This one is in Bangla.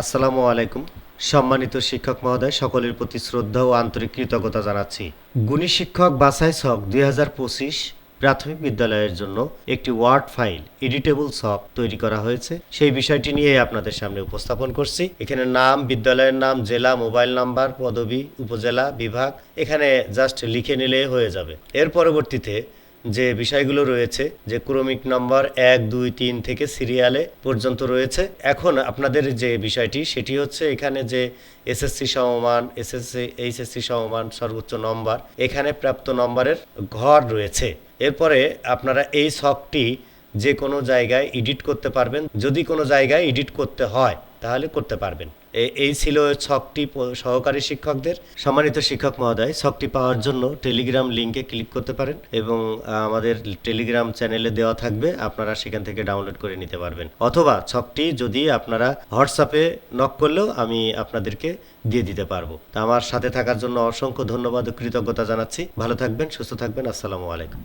আসসালামু আলাইকুম। সম্মানিত শিক্ষক মহোদয়, সকলের প্রতি শ্রদ্ধা ও আন্তরিক কৃতজ্ঞতা জানাচ্ছি। গুণী শিক্ষক বাছাই ছক দুই প্রাথমিক বিদ্যালয়ের জন্য একটি ওয়ার্ড ফাইল এডিটেবল সফট তৈরি করা হয়েছে। সেই বিষয়টি নিয়ে আপনাদের সামনে উপস্থাপন করছি। এখানে নাম, বিদ্যালয়ের নাম, জেলা, মোবাইল নাম্বার, পদবি, উপজেলা, বিভাগ, এখানে জাস্ট লিখে নিলে হয়ে যাবে। এর পরবর্তীতে যে বিষয়গুলো রয়েছে, যে ক্রমিক নম্বর এক, দুই, তিন থেকে সিরিয়ালে পর্যন্ত রয়েছে। এখন আপনাদের যে বিষয়টি, সেটি হচ্ছে এখানে যে এসএসসি সমমান এসএসসি, এইচএসসি সমমান সর্বোচ্চ নম্বর, এখানে প্রাপ্ত নম্বরের ঘর রয়েছে। এরপরে আপনারা এই শখটি যে কোনো জায়গায় এডিট করতে পারবেন। যদি কোনো জায়গায় এডিট করতে হয় তাহলে করতে পারবেন। এই ছিল ছকটি সহকারী শিক্ষকদের। সম্মানিত শিক্ষক মহোদয়, ছকটি পাওয়ার জন্য টেলিগ্রাম লিংকে ক্লিক করতে পারেন এবং আমাদের টেলিগ্রাম চ্যানেলে দেওয়া থাকবে, আপনারা সেখান থেকে ডাউনলোড করে নিতে পারবেন। অথবা ছকটি যদি আপনারা হোয়াটসঅ্যাপে নক করলেও আমি আপনাদেরকে দিয়ে দিতে পারব। তা আমার সাথে থাকার জন্য অসংখ্য ধন্যবাদ ও কৃতজ্ঞতা জানাচ্ছি। ভালো থাকবেন, সুস্থ থাকবেন, আসসালামু আলাইকুম।